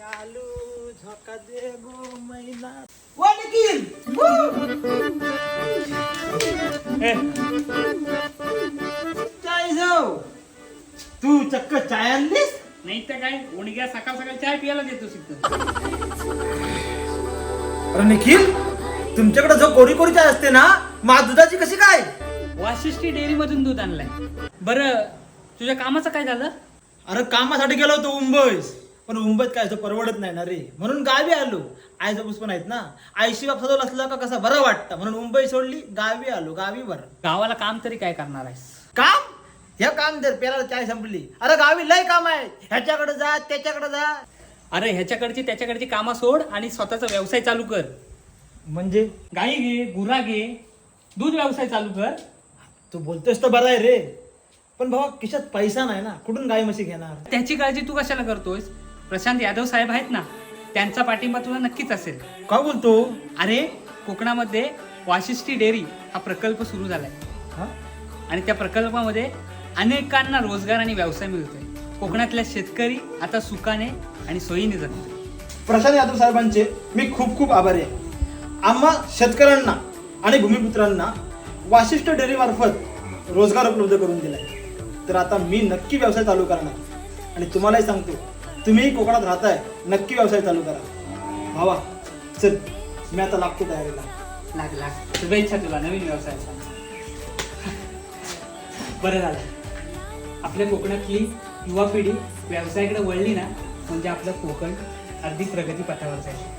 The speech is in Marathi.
चालू झोका दे गो मैना. वा निखिल चाय जाऊ. तू चक्क चाय आणलीस? नाही तर काय ओणग्या सकाळ सकाळ चाय पियाला देतो सिद्ध अरे निखिल तुमच्याकडे जो कोरी कोरी चाय असते ना मा दुधाची कशी काय? वाशिष्ठी डेअरी मधून दूध आणलंय. बरं तुझ्या कामाचं काय झालं? अरे कामासाठी गेलो होतो मुंबईस पण मुंबईत काय असं परवडत नाही ना रे. म्हणून गावी आलो. आईचा पुस पण आहेत ना. आईशी बाप सजवलं असलं का कसं बरं वाटतं. म्हणून मुंबई सोडली गावी आलो गावी बरं. गावाला काम तरी काय करणार आहेस? काम? हे काम जर पेराला चाय संपली. अरे गावी लय काम आहे. ह्याच्याकडे जा त्याच्याकडे जा. अरे ह्याच्याकडची त्याच्याकडची कामं सोड आणि स्वतःचा व्यवसाय चालू कर. म्हणजे? गाई घे गुरा घे. दूध व्यवसाय चालू कर. तू बोलतोस तर बरं आहे रे. पण भावा खिशात पैसा नाही ना. कुठून गाय म्हशी घेणार? त्याची काळजी तू कशाला करतोयस? प्रशांत यादव साहेब आहेत ना त्यांचा पाठिंबा तुला नक्कीच असेल. का बोलतो? अरे कोकणामध्ये वाशिष्ठी डेअरी हा प्रकल्प सुरू झालाय. हा? आणि त्या प्रकल्पामध्ये अनेकांना रोजगार आणि व्यवसाय मिळतोय. कोकणातल्या शेतकरी आता सुखाने आणि सोयीने जगतोय. प्रशांत यादव साहेबांचे मी खूप खूप आभारी आहे. आम्हा शेतकऱ्यांना आणि भूमिपुत्रांना वाशिष्ठ डेअरी मार्फत रोजगार उपलब्ध करून दिलाय. तर आता मी नक्की व्यवसाय चालू करणार. आणि तुम्हालाही सांगतो तुम्हीही कोकणात राहताय नक्की व्यवसाय चालू करा. भावा चल मी आता लागतो तयारीला. लाग लाग. शुभेच्छा तुला नवीन व्यवसायाचा. बरं झालं. आपल्या कोकणातली युवा पिढी व्यवसायाकडे वळली ना म्हणजे आपलं कोकण अगदी प्रगती पथावर जाईल